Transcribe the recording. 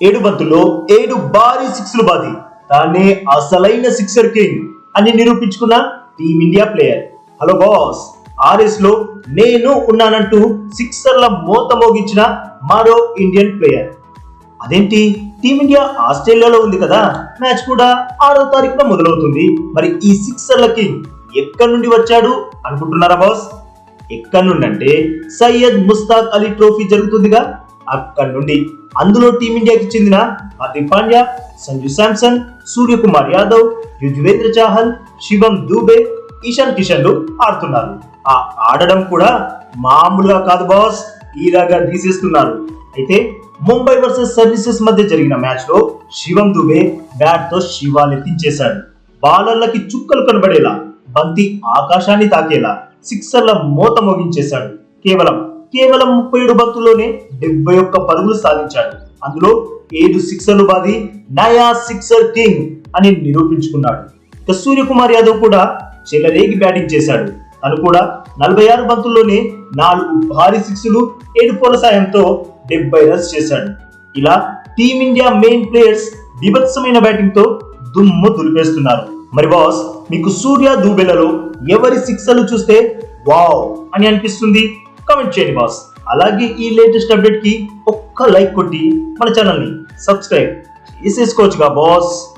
ఏడు బంతుల్లో ఏడు భారీ సిక్స్లు బాది. తానే అసలైన సిక్సర్ కింగ్ అని నిరూపించుకున్న Team India player. Hello boss ఆర్ఎస్లో నేను ఉన్నానంటూ సిక్సర్ల మోత మోగించిన మరో ఇండియన్ ప్లేయర్. అదేంటి? టీమిండియా ఆస్ట్రేలియాలో ఉంది కదా మ్యాచ్ కూడా ఆరో తారీఖున మొదలవుతుంది. మరి ఈ సిక్సర్ల కింగ్ ఎక్కడి నుండి వచ్చాడు అనుకుంటున్నారా బాస్? ఎక్కడి నుండి అంటే సయ్యద్ ముస్తాక్ అలీ ట్రోఫీ జరుగుతుందిగా. అక్కడి నుండి అందులో టీమిండియాకి చెందిన హార్దిక్ పాండ్యా సంజు శాంసన్ సూర్యకుమార్ యాదవ్ యుజ్వేంద్ర చాహల్ శివం దూబే ఈశాన్ కిషన్లు ఆడుతున్నారు. ఆ ఆడడం కూడా మామూలుగా కాదు బాస్ ఈలాగా తీసేస్తున్నారు. అయితే ముంబై వర్సెస్ సర్వీసెస్ మధ్య జరిగిన మ్యాచ్లో శివం దుబే బ్యాట్తో శివాలెత్తించేశాడు బాలర్లకి చుక్కలు కనబడేలా బంతి ఆకాశాన్ని తాకేలా సిక్సర్ల మోత మోగించేశాడు. కేవలం కేవలం ముప్పై ఏడు బంతుల్లోనే డెబ్బై ఒక్క పరుగులు సాధించాడు. అందులో ఏడు సిక్సర్లు బాది నయా సిక్సర్ కింగ్ అని నిరూపించుకున్నాడు. ఇక సూర్యకుమార్ యాదవ్ కూడా చెలరేగి బ్యాటింగ్ చేశాడు. తను కూడా నలభై ఆరు బంతుల్లోనే నాలుగు భారీ సిక్స్లు ఏడు పోల సాయంతో డెబ్బై రన్స్ చేశాడు. ఇలా టీమిండియా మెయిన్ ప్లేయర్స్ బీభత్సమైన బ్యాటింగ్తో దుమ్ము దులిపేస్తున్నారు. మరి బాస్ మీకు సూర్య దూబెలలో ఎవరి సిక్సర్లు చూస్తే వావ్ అని అనిపిస్తుంది? కామెంట్ చేయండి బాస్ అలాగే ఈ లేటెస్ట్ అప్డేట్కి ఒక్క లైక్ కొట్టి మన ఛానల్ని సబ్స్క్రైబ్ చేసేసుకోవచ్చుగా బాస్